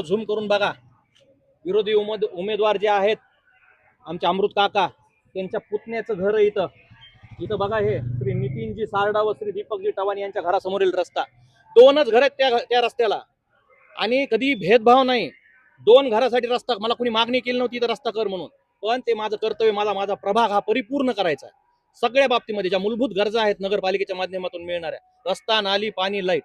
Zoom करून बघा. विरोधी उमेद उमेदवार जे आहेत आमचे अमृत काका त्यांच्या पुतण्याचं घर इथं. इथं बघा हे श्री नितीनजी सारडा व श्री दीपकजी टवानी यांच्या घरासमोरील रस्ता. दोनच घर आहेत त्या त्या रस्त्याला. आणि कधी भेदभाव नाही. दोन घरासाठी रस्ता मला कोणी मागणी केली नव्हती तर रस्ता कर म्हणून. पण ते माझं कर्तव्य मला माझा प्रभाग हा परिपूर्ण करायचा आहे. सगळ्या बाबतीमध्ये ज्या मूलभूत गरजा आहेत नगरपालिकेच्या माध्यमातून मिळणाऱ्या रस्ता नाली पाणी लाइट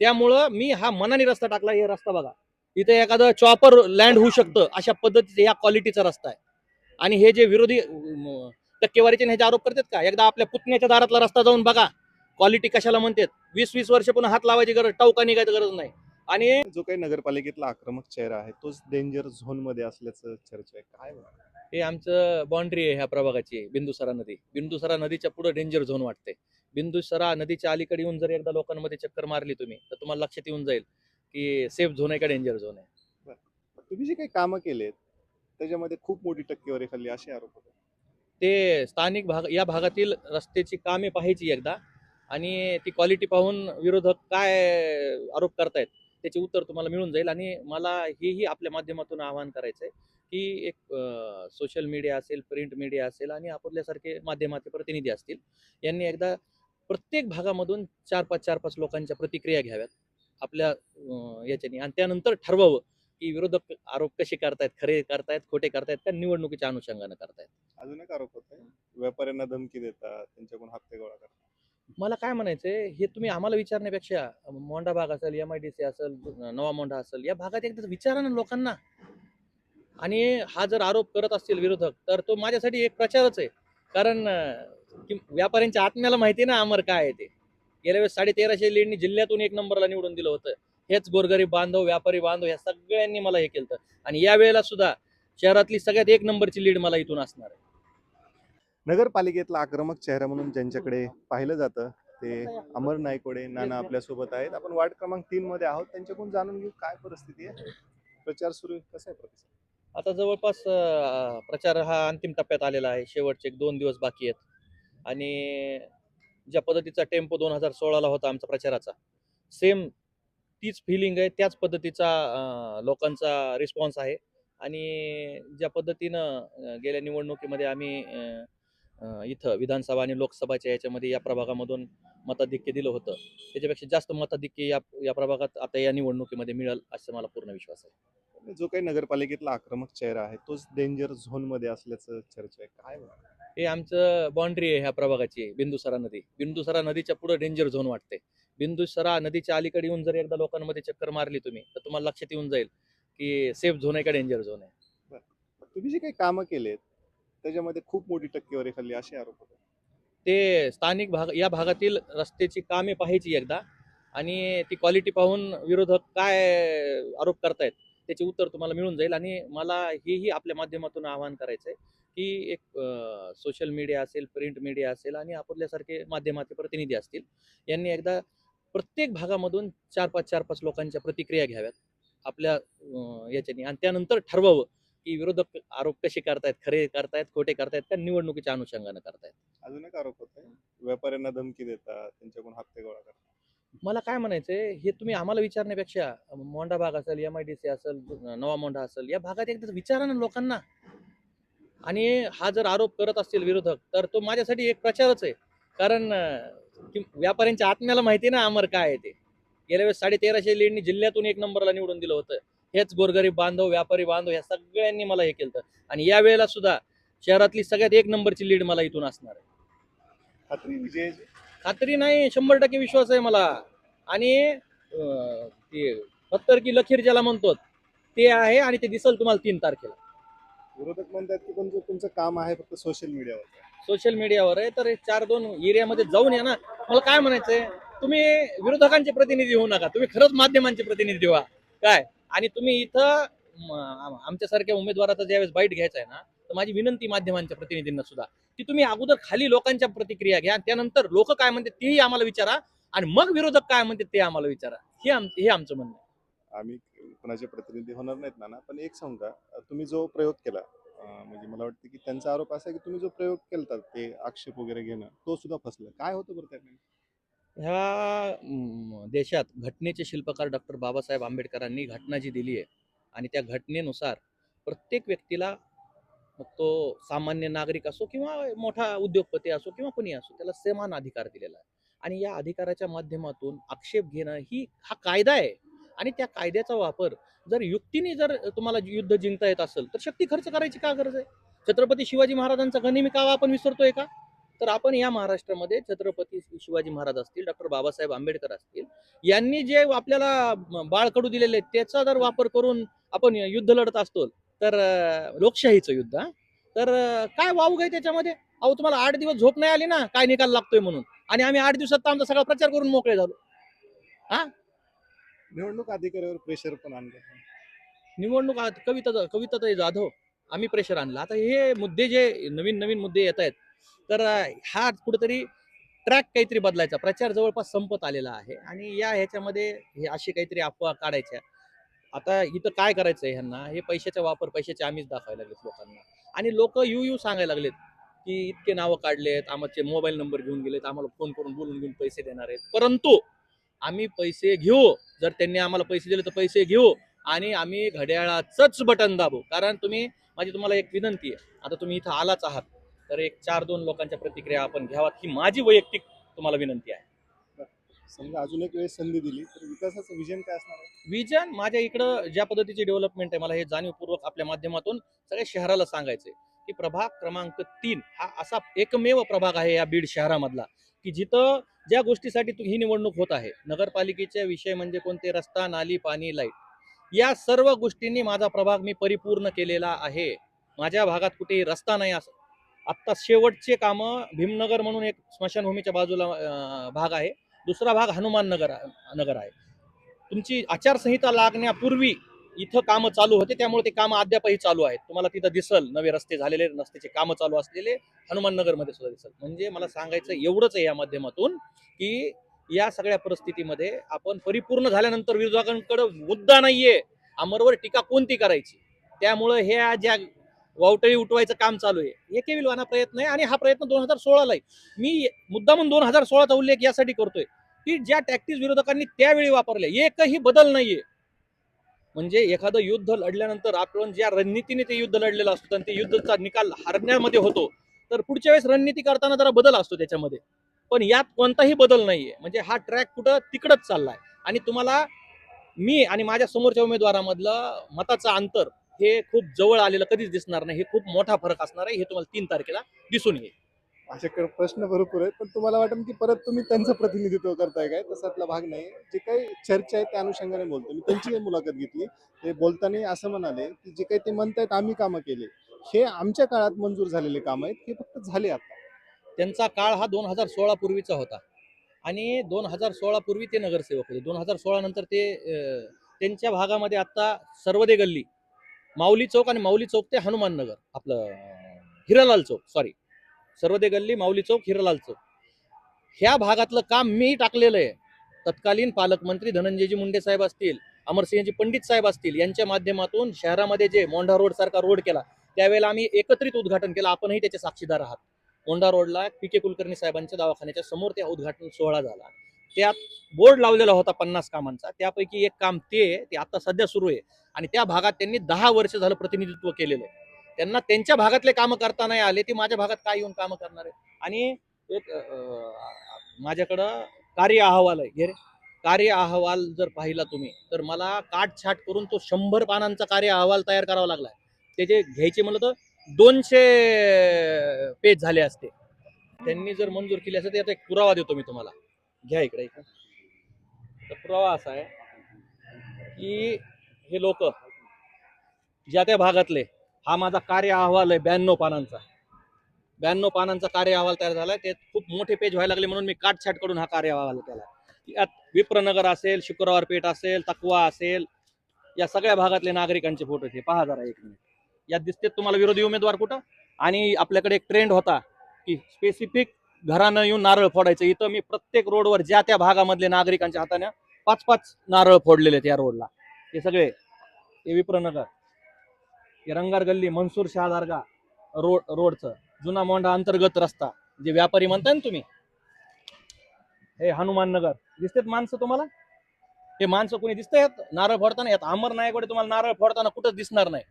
त्यामुळं मी हा मनाने रस्ता टाकला हे रस्ता बघा. इथे एखादं चॉपर लँड होऊ शकतं अशा पद्धतीचा या क्वालिटीचा रस्ता आहे. आणि हे जे विरोधी टक्केवारीचे ह्याचे आरोप करतात का? एकदा आपल्या पुतण्याच्या दारातला रस्ता जाऊन बघा. क्वालिटी कशाला म्हणतात? वीस वीस वर्ष पुन्हा हात लावायची गरज टवका निघायची गरज नाही. आणि जो काही नगरपालिकेतला आक्रमक चेहरा आहे तोच डेंजर झोनमध्ये असल्याचं चर्चा आहे. काय हे आमचं बाउंड्री आहे ह्या प्रभागाची बिंदुसरा नदी. बिंदुसरा नदीच्या पुढे डेंजर झोन वाटते बिंदुसरा नदीच्या अलीकडे येऊन जर एकदा लोकांमध्ये चक्कर मारली तुम्ही तर तुम्हाला लक्षात येऊन जाईल. की सेफ झोन आहे का डेंजर झोन आहे? तुम्ही जे काही कामं केलेत त्याच्यामध्ये खूप मोठी टक्केवारी खाल्ली असे आरोप होते. ते स्थानिक भाग या भागातील रस्त्याची कामे पाहायची एकदा आणि ती क्वालिटी पाहून विरोधक काय आरोप करतायत त्याचे उत्तर तुम्हाला मिळून जाईल. आणि मला हेही आपल्या माध्यमातून आवाहन करायचं आहे की एक सोशल मीडिया असेल प्रिंट मीडिया असेल आणि आपल्यासारखे माध्यमाचे प्रतिनिधी असतील यांनी एकदा प्रत्येक भागामधून चार पाच चार पाच लोकांच्या प्रतिक्रिया घ्याव्यात. आपल्या याच्यानी. आणि त्यानंतर ठरवावं की विरोधक आरोप कसे करतायत खरे करतायत खोटे करतायत का निवडणुकीच्या अनुषंगानं करतायत? अजून एक आरोप होत व्यापाऱ्यांना धमकी देतात त्यांच्याकडून हप्ते गोळा करतात. मला काय म्हणायचंय हे तुम्ही आम्हाला विचारण्यापेक्षा मोंढा भाग असेल एम आय डी सी असेल नवा मोंढा असेल या भागात एकदा विचारा ना लोकांना. आणि हा जर आरोप करत असतील विरोधक तर तो माझ्यासाठी एक प्रचारच आहे. कारण व्यापाऱ्यांच्या आत्म्याला माहिती ना अमर काय आहे ते. गेल्या वेळेस साडे तेराशे लीडनी जिल्ह्यातून एक नंबरला निवडून दिलं होतं. हेच गोरगरीब बांधव व्यापारी बांधव ह्या सगळ्यांनी मला हे केलं आणि या वेळेला सुद्धा शहरातली सगळ्यात एक नंबरची लीड मला इथून असणार आहे. नगरपालिकेतला आक्रमक चेहरा म्हणून ज्यांच्याकडे पाहिलं जातं ते अमर नायकोडे नाना आपल्यासोबत आहेत. आपण वार्ड क्रमांक तीन मध्ये आहोत. त्यांच्याकडून जाणून घेऊ काय परिस्थिती आहे. प्रचार सुरू कसा आहे प्रतिसाद? आता जवळपास प्रचार हा अंतिम टप्प्यात आलेला आहे. शेवटचे एक दोन दिवस बाकी आहेत. आणि ज्या पद्धतीचा टेम्पो दोन हजार सोळाला होता आमचा प्रचाराचा सेम तीच फिलिंग आहे त्याच पद्धतीचा लोकांचा रिस्पॉन्स आहे. आणि ज्या पद्धतीनं गेल्या निवडणुकीमध्ये आम्ही इथं विधानसभा आणि लोकसभाच्या याच्यामध्ये या प्रभागामधून मताधिक्य दिलं होतं. त्याच्यापेक्षा जास्त मताधिक्य या या प्रभागात आता या निवडणुकीमध्ये मिळेल असं मला पूर्ण विश्वास आहे. जो काही नगरपालिकेतला आक्रमक चेहरा आहे तोच डेंजर झोनमध्ये असल्याचं चर्चा आहे. काय म्हणा हे आमचं बाउंड्री आहे ह्या प्रभागाची बिंदुसरा नदी. बिंदुसरा नदीच्या पुढे डेंजर झोन वाटते. बिंदुसरा नदीच्या अलीकडे येऊन जर एकदा लोकांमध्ये चक्कर मारली तुम्ही तर तुम्हाला लक्षात येऊन जाईल की सेफ झोन आहे का डेंजर झोन आहे? तुम्ही जे काही कामं केलेत त्याच्यामध्ये खूप मोठी टक्केवारी खाल्ली असे आरोप होते ते स्थानिक भाग या भागातील रस्त्याची कामे पाहायची एकदा आणि ती क्वालिटी पाहून विरोधक काय आरोप करतायत? त्याचे उत्तर तुम्हाला मिळून जाईल. आणि मला हेही आपल्या माध्यमातून आवाहन करायचं आहे की एक सोशल मीडिया असेल प्रिंट मीडिया असेल आणि आपल्यासारखे माध्यमाचे प्रतिनिधी असतील. यांनी एकदा प्रत्येक भागामधून चार पाच चार पाच लोकांच्या प्रतिक्रिया घ्याव्यात. आपल्या याच्यानी. आणि त्यानंतर ठरवावं की विरोधक आरोप कसे करतायत खरे करतायत खोटे करतायत का निवडणुकीच्या अनुषंगानं करतायत. अजून एक आरोप होत व्यापाऱ्यांना धमकी देतात त्यांच्याकडून हप्ते गोळा करतात. मला काय म्हणायचंय हे तुम्ही आम्हाला विचारण्यापेक्षा मोंढा भाग असेल एम आय डी सी असेल नवा मोंढा असेल या भागात एकदा विचारा ना लोकांना. आणि हा जर आरोप करत असतील विरोधक तर तो माझ्यासाठी एक प्रचारच आहे. कारण व्यापाऱ्यांच्या आत्म्याला माहिती आहे ना अमर काय आहे ते. गेल्या वेळेस साडे तेराशे लीडनी जिल्ह्यातून एक नंबरला निवडून दिलं होतं. हेच गोरगरीब बांधव व्यापारी बांधव ह्या सगळ्यांनी मला हे केलं आणि या वेळेला सुद्धा शहरातली सगळ्यात एक नंबरची लीड मला इथून असणार आहे. खात्री नाही शंभर टक्के विश्वास आहे मला. आणि अं, ते सत्तर की लखीर ज्याला म्हणतो ते आहे आणि ते दिसल तुम्हाला तीन तारखेला. विरोधक म्हणतात की तुमचं तुमचं काम आहे फक्त सोशल मीडियावर सोशल मीडियावर आहे. तर हे चार दोन एरियामध्ये जाऊन या ना. मला काय म्हणायचंय तुम्ही विरोधकांचे प्रतिनिधी होऊ नका. तुम्ही खरंच माध्यमांचे प्रतिनिधी व्हा. काय? आणि तुम्ही इथं म, आम- आमच्यासारख्या उमेदवाराचा ज्यावेळेस बाईट घ्यायचा आहे ना तर माझी विनंती माध्यमांच्या प्रतिनिधींना सुद्धा की तुम्ही अगोदर खाली लोकांच्या प्रतिक्रिया घ्या त्यानंतर लोक काय म्हणतात तेही आम्हाला विचारा आणि मग विरोधक काय म्हणतात ते आम्हाला विचारा. हे आम हे आमचं म्हणणं आहे. आम्ही कोणाचे प्रतिनिधी होणार नाहीत ना पण एक सांगा तुम्ही जो प्रयोग केला म्हणजे मला वाटतं की त्यांचा आरोप असा आहे की तुम्ही जो प्रयोग केला ते आक्षेप वगैरे घेणं तो सुद्धा फसला. काय होतं बरं त्याने ह्या देशात घटनेचे शिल्पकार डॉक्टर बाबासाहेब आंबेडकरांनी घटना जी दिली आहे आणि त्या घटनेनुसार प्रत्येक व्यक्तीला मग तो सामान्य नागरिक असो किंवा मोठा उद्योगपती असो किंवा कोणी असो त्याला समान अधिकार दिलेला आहे. आणि या अधिकाराच्या माध्यमातून आक्षेप घेणं ही हा कायदा आहे. आणि त्या कायद्याचा वापर जर युक्तीने जर तुम्हाला युद्ध जिंकता येत असेल तर शक्ती खर्च करायची का गरज आहे? छत्रपती शिवाजी महाराजांचा गनिमी कावा आपण विसरतोय का? तर आपण या महाराष्ट्रामध्ये छत्रपती शिवाजी महाराज असतील डॉक्टर बाबासाहेब आंबेडकर असतील यांनी जे आपल्याला बाळकडू दिलेले त्याचा जर वापर करून आपण युद्ध लढत असतो तर लोकशाहीचं युद्ध हा? तर काय वाव आहे त्याच्यामध्ये? अहो तुम्हाला आठ दिवस झोप नाही आली ना काय निकाल लागतोय म्हणून? आणि आम्ही आठ दिवसात तर आमचा सगळा प्रचार करून मोकळे झालो. निवडणूक अधिकाऱ्यावर प्रेशर पण आणलं. निवडणूक आत- कविता कविता जाधव आम्ही प्रेशर आणलं. आता हे मुद्दे जे नवीन नवीन मुद्दे येत आहेत तर अं, हा कुठेतरी ट्रॅक काहीतरी बदलायचा. प्रचार जवळपास संपत आलेला आहे. आणि या ह्याच्यामध्ये हे अशी काहीतरी अफवा काढायच्या. आता इथं काय करायचंय ह्यांना? हे पैशाचा वापर पैशाचे आम्हीच दाखवायला लागलेत लोकांना. आणि लोक यू यू सांगायला लागलेत की इतके नावं काढलेत आमचे मोबाईल नंबर घेऊन गेलेत आम्हाला फोन करून बोलून घेऊन पैसे देणार आहेत. परंतु आम्ही पैसे घेऊ. जर त्यांनी आम्हाला पैसे दिले तर पैसे घेऊ. आणि आम्ही घड्याळाचंच बटन दाबू. कारण तुम्ही माझी तुम्हाला एक विनंती आहे. आता तुम्ही इथं आलाच आहात. तर एक चार दोन लोकांच्या प्रतिक्रिया आपण घ्यावात ही माझी वैयक्तिक तुम्हाला विनंती आहे. समजा अजून एक वेळेस संधी दिली तर विकासाचं विजन काय असणार आहे? विजन माझ्या इकडं ज्या पद्धतीची डेव्हलपमेंट आहे मला हे जाणीवपूर्वक आपल्या माध्यमातून सगळ्या शहराला सांगायचंय की प्रभाग क्रमांक तीन हा असा एकमेव प्रभाग आहे या बीड शहरामधला की जिथं ज्या गोष्टीसाठी तू- ही निवडणूक होत आहे नगरपालिकेचे विषय म्हणजे कोणते रस्ता नाली पाणी लाइट या सर्व गोष्टींनी माझा प्रभाग मी परिपूर्ण केलेला आहे. माझ्या भागात कुठेही रस्ता नाही असं. आत्ता शेवटचे कामं भीमनगर म्हणून एक स्मशानभूमीच्या बाजूला भाग आहे. दुसरा भाग हनुमान नगर नगर आहे. तुमची आचारसंहिता लागण्यापूर्वी इथं कामं चालू होते त्यामुळे ते कामं अद्यापही चालू आहेत. तुम्हाला तिथं दिसल नवे रस्ते झालेले रस्त्याचे कामं चालू असलेले हनुमान नगरमध्ये सुद्धा दिसल. म्हणजे मला सांगायचं एवढंच आहे या माध्यमातून की या सगळ्या परिस्थितीमध्ये आपण परिपूर्ण झाल्यानंतर विरोधकांकडे मुद्दा नाहीये. अमरवर टीका कोणती करायची? त्यामुळं ह्या ज्या वावटळी उठवायचं काम चालू आहे. हे केविलवाना प्रयत्न आहे आणि हा प्रयत्न दोन हजार सोळाला आहे. मी मुद्दामून दोन हजार सोळाचा उल्लेख यासाठी करतोय की ज्या टॅक्टिस विरोधकांनी त्यावेळी वापरल्या एकही बदल नाहीये. म्हणजे एखादं युद्ध लढल्यानंतर आपण ज्या रणनीतीने ते युद्ध लढलेलं असतो आणि ते युद्धचा निकाल हरण्यामध्ये होतो तर पुढच्या वेळेस रणनीती करताना जरा बदल असतो त्याच्यामध्ये. पण यात कोणताही बदल नाहीये. म्हणजे हा ट्रॅक कुठं? तिकडच चाललाय. आणि तुम्हाला मी आणि माझ्या समोरच्या उमेदवारामधलं मताचं अंतर हे खूप जवळ आलेलं कधीच दिसणार नाही. हे खूप मोठा फरक असणार आहे. हे तुम्हाला तीन तारखेला दिसून येईल. अशाकडे प्रश्न भरपूर आहेत पण तुम्हाला वाटेल की परत तुम्ही त्यांचं प्रतिनिधित्व करताय काय? तसातला भाग नाही. जे काही चर्चा आहे त्या अनुषंगाने बोलतो मी त्यांची मुलाखत घेतली. ते बोलताना असं म्हणाले की जे काही ते म्हणतायत आम्ही कामं केले. हे आमच्या काळात मंजूर झालेले काम आहेत. हे फक्त झाले आता. त्यांचा काळ हा दोन हजार सोळा पूर्वीचा होता. आणि दोन हजार सोळा पूर्वी ते नगरसेवक होते. दोन हजार सोळा नंतर ते त्यांच्या भागामध्ये आता सर्वदे गल्ली माऊली चौक आणि माऊली चौक ते हनुमान नगर आपलं हिरालाल चौक सॉरी सर्वदे गल्ली माऊली चौक हिरालाल चौक. ह्या भागातलं काम मी टाकलेलं आहे. तत्कालीन पालकमंत्री धनंजयजी मुंडे साहेब असतील अमरसिंहजी पंडित साहेब असतील यांच्या माध्यमातून शहरामध्ये जे मोंढा रोड सारखा रोड केला त्यावेळेला आम्ही एकत्रित उद्घाटन केलं. आपणही त्याचे साक्षीदार आहात. मोंढा रोडला पी के कुलकर्णी साहेबांच्या दवाखान्याच्या समोर त्या उद्घाटन सोहळा झाला. त्यात बोर्ड लावलेला होता पन्नास कामांचा. त्यापैकी एक काम ते ते आता सध्या सुरू आहे. आणि त्या भागात त्यांनी दहा वर्ष झालं प्रतिनिधित्व केलेलं त्यांना त्यांच्या भागातले कामं करता नाही आले ते माझ्या भागात काय येऊन कामं करणार आहे आणि एक माझ्याकडं कार्य अहवाल आहे. घे कार्य अहवाल जर पाहिला तुम्ही तर मला काटछाट करून तो शंभर पानांचा कार्य अहवाल तयार करावा लागलाय त्याचे घ्यायचे म्हणलं तर दोनशे पेज झाले असते. त्यांनी जर मंजूर केली असेल तर याचा एक पुरावा देतो मी तुम्हाला. घ्या इकडे इकडे. तर पुरावा असा आहे की हे लोक ज्या त्या भागातले हा माझा कार्य अहवाल आहे ब्याण्णव पानांचा. ब्याण्णव पानांचा कार्य अहवाल तयार झाला ते खूप मोठे पेज व्हायला लागले म्हणून मी काटछाट करून हा कार्य अहवाल केला यात विप्रनगर असेल शुक्रवार पेठ असेल तकवा असेल या सगळ्या भागातले नागरिकांचे फोटो ते पहा जरा एक मिनिट यात दिसते तुम्हाला विरोधी उमेदवार कुठं? आणि आपल्याकडे एक ट्रेंड होता की स्पेसिफिक घरानं येऊन नारळ फोडायचं. इथं मी प्रत्येक रोडवर ज्या त्या भागामधले नागरिकांच्या हाताने पाच पाच नारळ फोडलेले आहेत या रोडला. हे सगळे हे विप्रनगर हे रंगार गल्ली मनसूर शहादारगा रोड रोडचं. जुना मोंढा अंतर्गत रस्ता जे व्यापारी म्हणताय ना तुम्ही. हे हनुमान नगर. दिसतेत माणसं तुम्हाला? हे माणसं कोणी दिसतंय? नारळ फोडताना? यात अमर नायकडे तुम्हाला नारळ फोडताना कुठंच दिसणार नाही.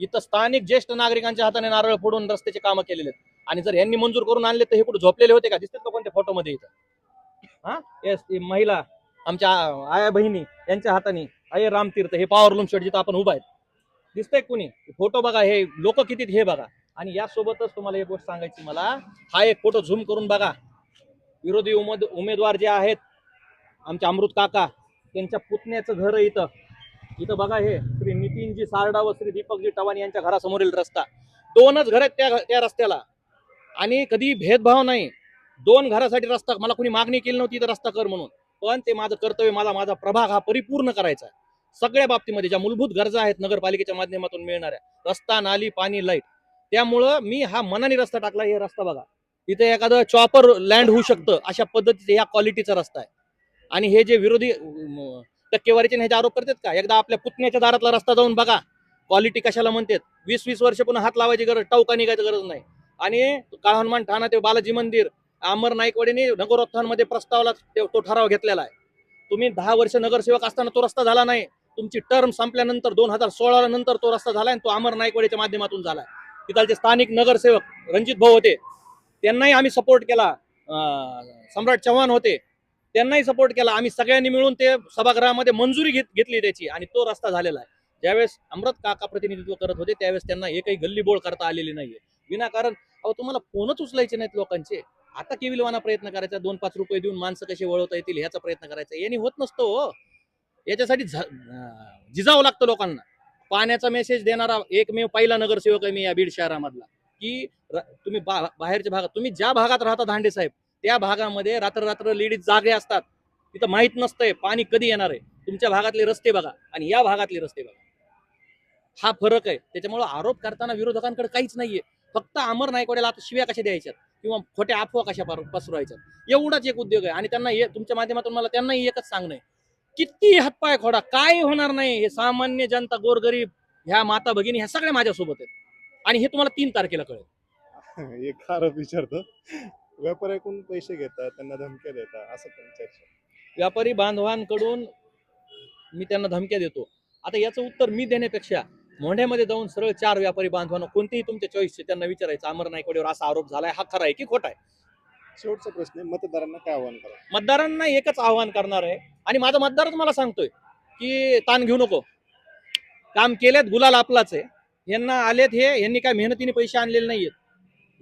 इथं स्थानिक ज्येष्ठ नागरिकांच्या हाताने नारळ फोडून रस्त्याचे कामं केलेले आहेत. आणि जर यांनी मंजूर करून आणले तर हे कुठे झोपलेले होते का? दिसतात का कोणत्या फोटोमध्ये इथं? हा? येस महिला आमच्या आया बहिणी यांच्या हाताने अय रामतीर्थ हे पॉवर लूम शेड जिथं आपण उभा आहेत. दिसतंय कुणी? फोटो बघा हे लोक किती हे बघा. आणि यासोबतच तुम्हाला एक गोष्ट सांगायची मला. हा एक फोटो झूम करून बघा. विरोधी उमेद उमेदवार जे आहेत आमच्या अमृत काका त्यांच्या पुतण्याचं घर इथं. इथं बघा हे श्री नितीनजी सारडा व श्री दीपकजी टवानी यांच्या घरासमोरील रस्ता. दोनच घर आहेत त्या त्या रस्त्याला. आणि कधी भेदभाव नाही. दोन घरासाठी रस्ता मला कोणी मागणी केली नव्हती तर रस्ता कर म्हणून. पण ते माझं कर्तव्य मला माझा प्रभाग हा परिपूर्ण करायचा आहे. सगळ्या बाबतीमध्ये ज्या मूलभूत गरजा आहेत नगरपालिकेच्या माध्यमातून मिळणाऱ्या रस्ता नाली पाणी लाइट त्यामुळं मी हा मनाने रस्ता टाकला हे रस्ता बघा. इथे एखादं चॉपर लँड होऊ शकतं अशा पद्धतीचे या क्वालिटीचा रस्ता आहे. आणि हे जे विरोधी टक्केवारीचे ह्याचे आरोप करतात का? एकदा आपल्या पुतण्याच्या दारातला रस्ता जाऊन बघा. क्वालिटी कशाला म्हणतात? वीस वीस वर्ष पुन्हा हात लावायची गरज टवका निघायची गरज नाही. आणि काळ हनुमान ठाणा ते बालाजी मंदिर अमर नाईकवाडीने नगरोत्थानमध्ये प्रस्तावला तो ठराव घेतलेला आहे. तुम्ही दहा वर्ष नगरसेवक असताना तो रस्ता झाला नाही. तुमची टर्म संपल्यानंतर दोन हजार सोळाला नंतर तो रस्ता झाला आणि तो अमर नाईकवाडीच्या माध्यमातून झाला तिथालचे स्थानिक नगरसेवक रणजित भाऊ होते त्यांनाही आम्ही सपोर्ट केला. सम्राट चव्हाण होते त्यांनाही सपोर्ट केला. आम्ही सगळ्यांनी मिळून ते सभागृहामध्ये मंजुरी घेत घेतली त्याची आणि तो रस्ता झालेला आहे. ज्यावेळेस अमृत काका प्रतिनिधित्व करत होते त्यावेळेस त्यांना एकही गल्लीबोळ करता आलेली नाहीये. विनाकारण अहो तुम्हाला फोनच उचलायचे नाहीत लोकांचे. आता केविलवाना प्रयत्न करायचा दोन पाच रुपये देऊन माणसं कसे वळवता येतील ह्याचा प्रयत्न करायचा. यांनी होत नसतो हो. याच्यासाठी जिजावं झिजावं लागतं लोकांना. पाण्याचा मेसेज देणारा एकमेव पहिला नगरसेवक आहे मी या बीड शहरामधला. की तुम्ही बा- बाहेरच्या भागात तुम्ही ज्या भागात राहता धांडे साहेब त्या भागामध्ये रात्र रात्र लेडीज जागे असतात. तिथं माहीत नसतंय पाणी कधी येणार आहे. तुमच्या भागातले रस्ते बघा आणि या भागातले रस्ते बघा. हा फरक आहे. त्याच्यामुळे आरोप करताना विरोधकांकडे काहीच नाहीये. फक्त अमर नायकवाड्याला आता शिव्या कशा द्यायच्यात? किंवा खोट्या अफवा कशा पार- पसरवायच्या एवढाच एक उद्योग आहे. आणि त्यांना तुमच्या माध्यमातून मला त्यांनाही एकच सांगणं किती हातपाय खोडा काय होणार नाही. हे सामान्य जनता गोरगरीब ह्या माता भगिनी ह्या सगळ्या माझ्यासोबत आहेत. आणि हे तुम्हाला तीन तारखेला कळेल. एक आरोप विचारतो. व्यापाऱ्याकडून पैसे घेतात त्यांना धमक्या देतात असं पण चर्चा. व्यापारी बांधवांकडून मी त्यांना धमक्या देतो. आता याचं उत्तर मी देण्यापेक्षा मोंढ्यामध्ये जाऊन सरळ चार व्यापारी बांधवांना कोणतेही तुमच्या चॉईसचे त्यांना विचारायचं अमर नायकवाडीवर असा आरोप झालाय हा खरा आहे की खोटा आहे? शेवटचा प्रश्न आहे मतदारांना काय आव्हान करा मतदारांना एकच आव्हान करणार आहे आणि माझा मतदारच मला सांगतोय की ताण घेऊ नको. काम केलेत गुलाल आपलाच आहे. यांना आलेत हे यांनी काय मेहनतीने पैसे आणलेले नाहीयेत.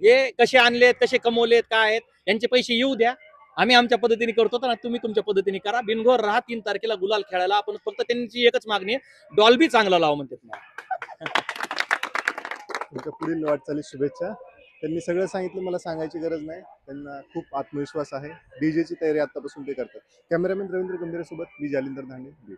हे कसे आणलेत कसे कमवलेत काय आहेत यांचे पैसे येऊ द्या. आम्ही आमच्या पद्धतीने करतो तर तुम्ही तुमच्या पद्धतीने करा. बिनघोर राहा तीन तारखेला गुलाल खेळायला. आपण फक्त त्यांची एकच मागणी आहे. डॉल्बी चांगला लावा म्हणते तुमच्या पुढील वाटचाली शुभेच्छा. त्यांनी सगळं सांगितलं मला सांगायची गरज नाही. त्यांना खूप आत्मविश्वास आहे. डीजेची तयारी आतापासून ते करतात. कॅमेरामॅन रवींद्र गंभीर सोबत मी जालिंदर धांडे. बीड